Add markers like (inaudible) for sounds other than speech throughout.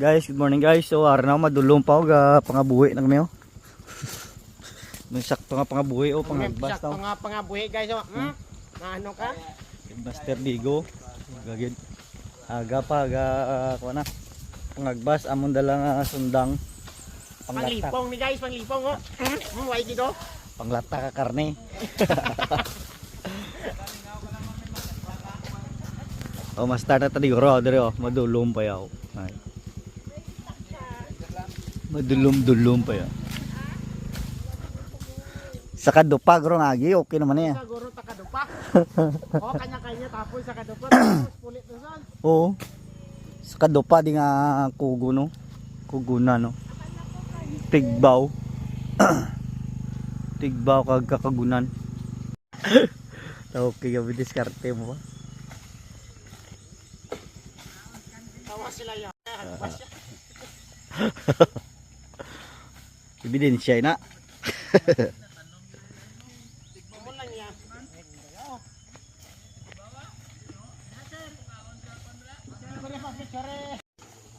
Guys, good morning guys. So, araw na madulong pa og uh, pangabuhi na kami oh. May sakto nga pangabuhi o pangagbas Sakto nga pangabuhi guys. Oh. Hmm? Naano ka? Master Digo. Gagid. Aga pa aga uh, na. Pangagbas amon dala nga sundang panglata. Panglipong ni guys, panglipong oh. Hmm, why dito? Panglata ka karne. (laughs) oh, mas start na tadi ro dire oh, madulom pa yaw. Ay. Madulom-dulom pa yaw. Sa kadupag ro ngagi, okay naman niya. Siguro takadupa. (laughs) oh, kanya-kanya tapos sa kadupa (clears throat) tapos pulit na son. Oo. Sa kadupa di nga kugo no. Kuguna no. Tigbaw. (clears throat) Tigbaw kag kakagunan. (laughs) okay, gabi diskarte mo ba? Tawa sila yan. (laughs) Siya. Ebidensya na. (laughs)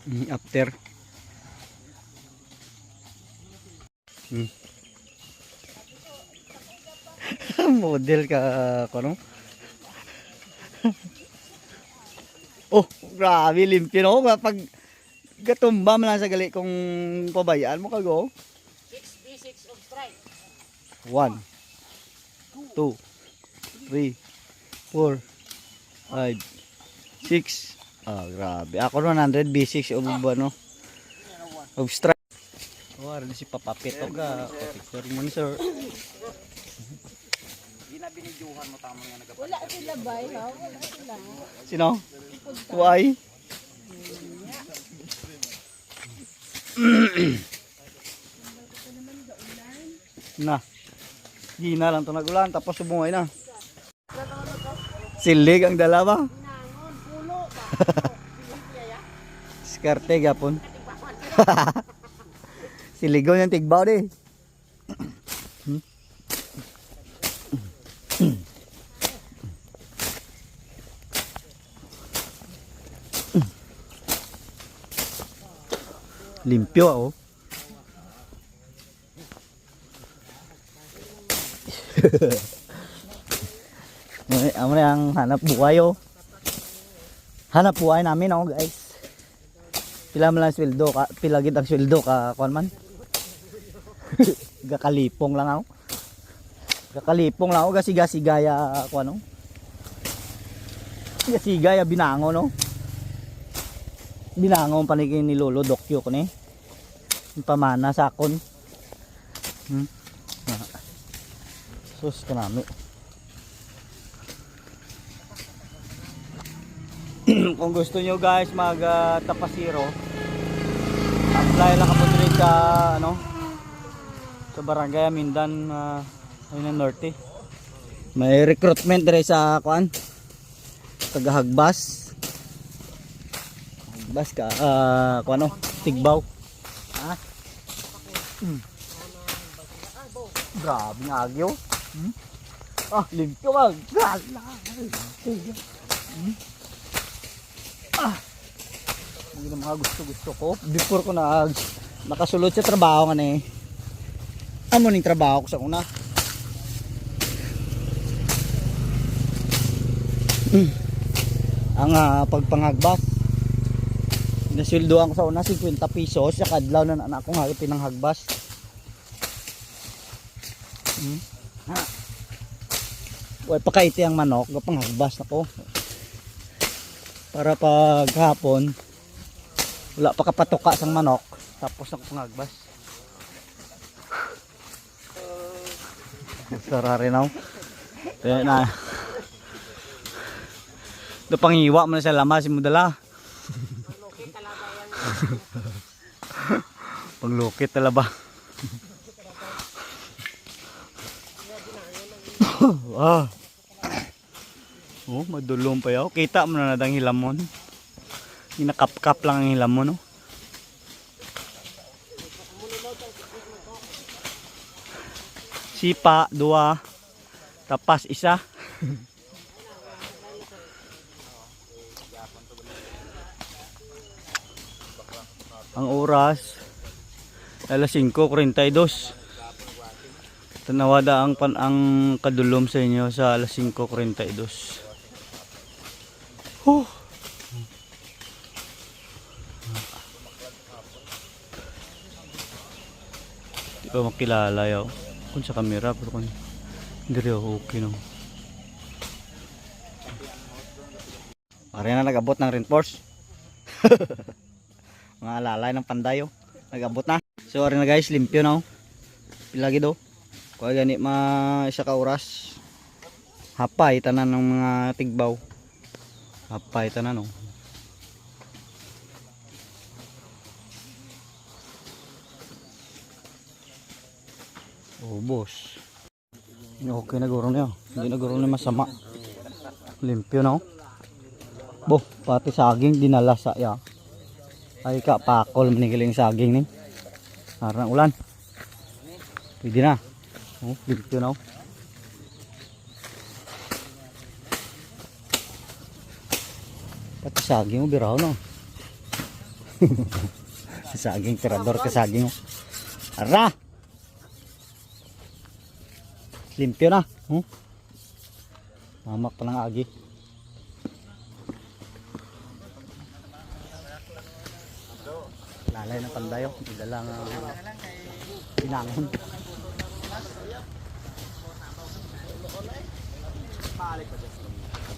Mm, after. Hmm. (laughs) Model ka kono. (laughs) oh, grabe limpyo no pag gatumba man lang sa gali kung pabayaan mo kago. 6d6 of strike. 1 2 3 4 5 6 Ah, grabe. Ako 100 B6 of ano of strike. Oh, ari si Papa Pit og ga picture mo ni sir. Wala sila bay, ha? Wala sila. Sino? Why? (clears throat) (clears throat) na. Gina lang to nagulan tapos sumuhay na. Silig ang dalawa. (laughs) Skarte gapon. (laughs) Siligaw niyang tigbaw di. Limpyo oh. Amo ang hanap buhay oh. Hanap buhay namin oh guys. Pila man lang sweldo ka, pila gid ang sweldo ka kuan man. (laughs) Gakalipong lang ako. Gakalipong lang ako gasiga-sigaya kuan no. Gasigaya binango no. Binango ang panikin ni Lolo Dokyo ko ni. Pamana sa akon. Hmm. Ah. Sus kanami. kung gusto nyo guys mag uh, tapasiro apply lang po dito sa ano sa barangay Amindan uh, ayun norte may recruitment dire sa kuan tagahagbas hagbas ka uh, kuan ano tigbaw ha hmm. grabe nga agyo hmm? ah limpyo wag hmm? Hindi na mga gusto-gusto ko. Before ko na nakasulod sa trabaho nga ni. Amo ning trabaho ko sa una. Mm. Ang uh, pagpangagbas. Nasildoan ko sa una 50 pesos sa kadlaw na anak ko nga pinanghagbas. Mm. Way pakaiti ang manok, gapanghagbas nako. Para pag hapon wala pa kapatuka sang manok tapos ako pangagbas (laughs) sarari now kaya na do pangiwa mo na sa lama si mudala. Panglukit talaba (laughs) (coughs) ah oh madulong pa yaw kita mo na nadang hilamon Inakap-kap lang ang hilam mo, no? Sipa, dua. Tapas, isa. (laughs) Ang oras alas 5:42. Tanawada ang pan ang kadulom sa inyo sa alas 5:42. Huh. Di ko makilala yaw. Kung sa camera pero kung hindi rin okay no. Pare na nag-abot ng reinforce. (laughs) Mga alalay ng pandayo. Nag-abot na. So ari na guys, limpyo na oh. Pilagi do. Kuha gani ma isa ka oras. Hapay tanan ng mga tigbaw. Hapay tanan oh. Ubos. Okay na guro niya. Hindi na guro niya masama. Limpyo na oh. Bo, pati saging dinala sa ya. Ay ka pakol manigiling saging ni. Harang ulan. Pwede na. Oh, limpyo na oh. Pati saging mo biraw no. (laughs) saging tirador ka saging oh. Ara! Limpyo na. Oh. Mamak pa ng agi. Lalay na pandayo. Idala nga pinangon.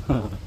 Ha ha ha.